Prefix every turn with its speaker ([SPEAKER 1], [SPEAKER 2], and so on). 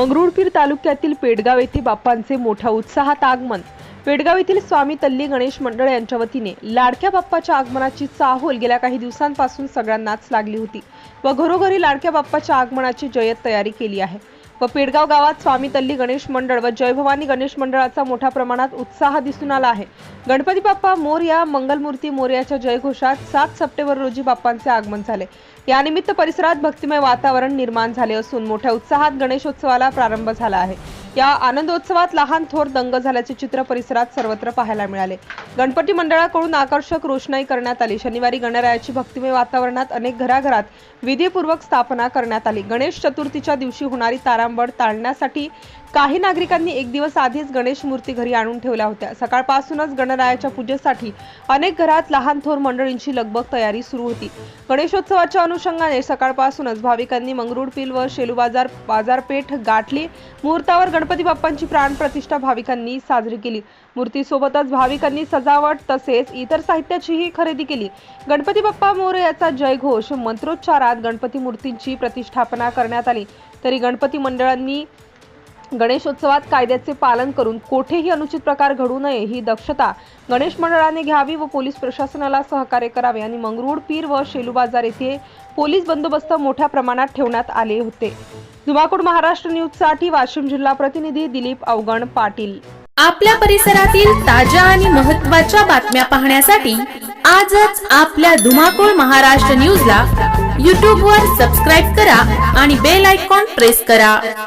[SPEAKER 1] मंगरुळपीर तालुक्यातील पेडगाव येथे बाप्पांचे मोठ्या उत्साहात आगमन. पेडगाव येथील स्वामी तल्ली गणेश मंडळ यांच्या वतीने लाडक्या बाप्पाच्या आगमनाची चाहूल गेल्या काही दिवसांपासून सगळ्यांनाच लागली होती व घरोघरी लाडक्या बाप्पाच्या आगमनाची जय्यत तयारी केली आहे. व पेडगाव गावात स्वामी तल्ली गणेश मंडळ व जय भवानी गणेश मंडळाचा मोठ्या प्रमाणात उत्साह दिसून आला आहे. गणपती बाप्पा मोरया मंगलमूर्ती मोरयाच्या जयघोषात सात सप्टेंबर रोजी बाप्पांचे आगमन झाले. यानिमित्त परिसरात भक्तिमय वातावरण निर्माण झाले असून मोठ्या उत्साहात गणेशोत्सवाला प्रारंभ झाला आहे. या आनंदोत्सवात लहान थोर दंग झाल्याचे चित्र परिसरात सर्वत्र पाहायला मिळाले. गणपती मंडळाकडून आकर्षक रोषणाई करण्यात आली. शनिवारी गणरायाची भक्तिमय वातावरणात अनेक घराघरात विधीपूर्वक स्थापना करण्यात आली. गणेश चतुर्थीच्या दिवशी होणारी तारांबळ टाळण्यासाठी काही नागरिकांनी एक दिवस आधीच गणेश मूर्ती घरी आणून ठेवल्या होत्या. सकाळपासूनच गणरायाच्या पूजेसाठी अनेक घरात लहान थोर मंडळींची लगबग तयारी सुरू होती. गणेशोत्सवाच्या अनुषंगाने सकाळपासूनच भाविकांनी मंगरुळ पिल व शेलू बाजार बाजारपेठ गाठली. मुहूर्तावर गणपती बाप्पांची प्राणप्रतिष्ठा भाविकांनी साजरी केली. मूर्तीसोबतच भाविकांनी सजावट तसेच इतर साहित्याचीही खरेदी केली. गणपती बाप्पा मोरे याचा जयघोष मंत्रोच्चारात गणपती मूर्तींची प्रतिष्ठापना करण्यात आली. तरी गणपती मंडळांनी गणेशोत्सवात कायद्याचे पालन करून कोठेही अनुचित प्रकार घडू नये ही दक्षता गणेश मंडळाने घ्यावी व पोलीस प्रशासनाला सहकार्य करावे आणि मंगरुळ पीर व शेलू बाजार येथे पोलीस बंदोबस्त मोठ्या प्रमाणात ठेवण्यात आले होते. धुमाकूळ महाराष्ट्र न्यूजसाठी वाशिम जिल्हा प्रतिनिधी दिलीप अवगण पाटील.
[SPEAKER 2] आपल्या परिसरातील ताज्या आणि महत्त्वाच्या बातम्या पाहण्यासाठी आजच आपल्या धुमाकूळ महाराष्ट्र न्यूजला यूट्यूबवर सबस्क्राईब करा आणि बेल आयकॉन प्रेस करा.